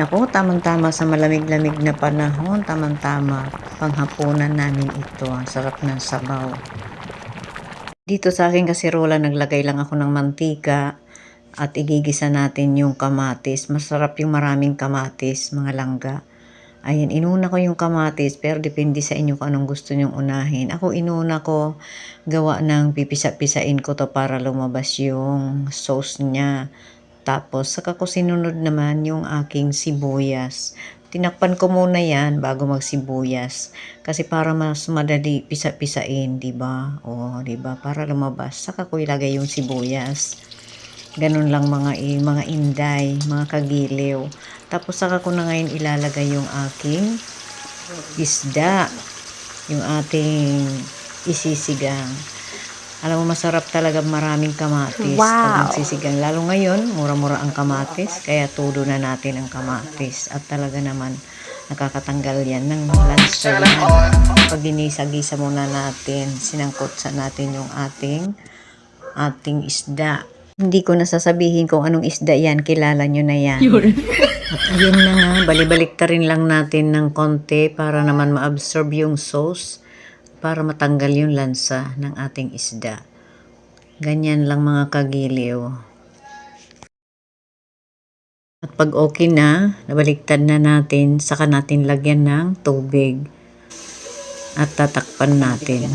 Nako, tamang-tama sa malamig-lamig na panahon, tamang-tama. Panghapunan namin ito. Ang sarap ng sabaw. Dito sa aking kasirola, naglagay lang ako ng mantika at igigisa natin yung kamatis. Masarap yung maraming kamatis, mga langga. Ayan, inuna ko yung kamatis pero depende sa inyo kung anong gusto nyong unahin. Ako inuna ko gawa ng pipisa-pisain ko to para lumabas yung sauce niya. Tapos, saka ko sinunod naman yung aking sibuyas. Tinakpan ko muna yan bago magsibuyas. Kasi para mas madali pisa-pisain, di ba? O, di ba? Para lumabas. Saka ko ilagay yung sibuyas. Ganun lang mga, mga inday, mga kagiliw. Tapos saka ko na ngayon ilalagay yung aking isda. Yung ating isisigang. Alam mo, masarap talaga maraming kamatis Wow. pag nagsisigang. Lalo ngayon, mura-mura ang kamatis, kaya tudo na natin ang kamatis. At talaga naman, nakakatanggal yan ng yan. Pag ginisa-gisa muna natin, sinangkot sa natin yung ating ating isda. Hindi ko nasasabihin kung anong isda yan, kilala nyo na yan. At ayun na nga, balibalik ta rin lang natin ng konti para naman ma-absorb yung sauce para matanggal yung lansa ng ating isda. Ganyan lang mga kagiliw. At pag okay na, nabaliktad na natin, saka natin lagyan ng tubig. At tatakpan natin.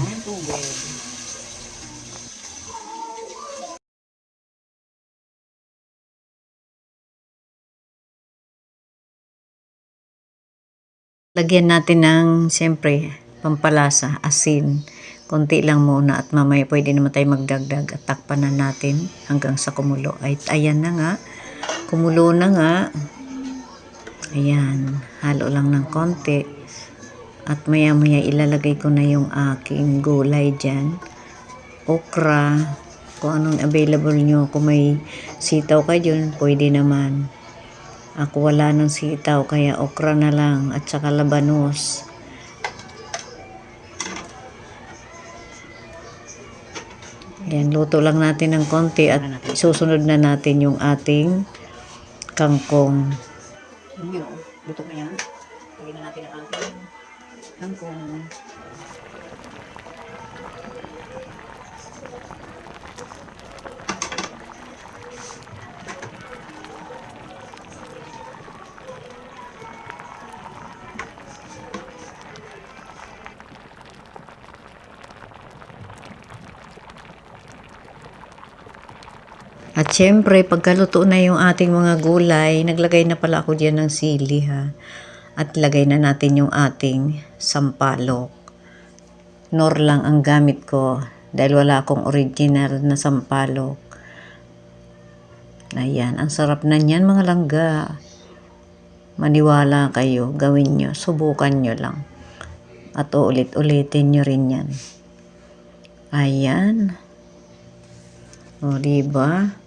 Lagyan natin ng, siyempre, pampalasa, asin. Konti lang muna at mamaya pwede naman tayo magdagdag at takpan na natin hanggang sa kumulo. Ay, ayan na nga. Kumulo na nga. Ayan. Halo lang ng konti. At maya maya ilalagay ko na yung aking gulay dyan. Okra. Kung anong available nyo. Kung may sitaw kayo dyan, pwede naman. Ako wala ng sitaw, kaya okra na lang at saka labanos. Yan, luto lang natin ng konti at susunod na natin yung ating kangkong. Luto na yan. Lagyan na natin ang ating kangkong. At syempre, pagkaluto na yung ating mga gulay, naglagay na pala ako dyan ng sili ha. At lagay na natin yung ating sampalok. Nor lang ang gamit ko dahil wala akong original na sampalok. Ayan, ang sarap na niyan mga langga. Maniwala kayo, gawin nyo, subukan nyo lang. At uulit-ulitin nyo rin yan. Ayan. O, diba?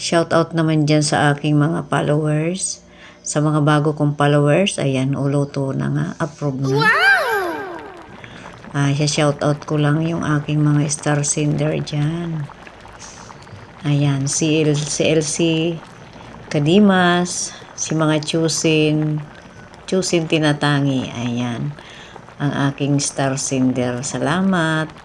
Shout out naman dyan sa aking mga followers. Sa mga bago kong followers, ayan, uluto na nga, approve na. Ah, shout out ko lang yung aking mga star sender dyan. Ayan, si, El, si LC Kadimas, si mga Chusin, Chusin Tinatangi, ayan, ang aking star sender. Salamat!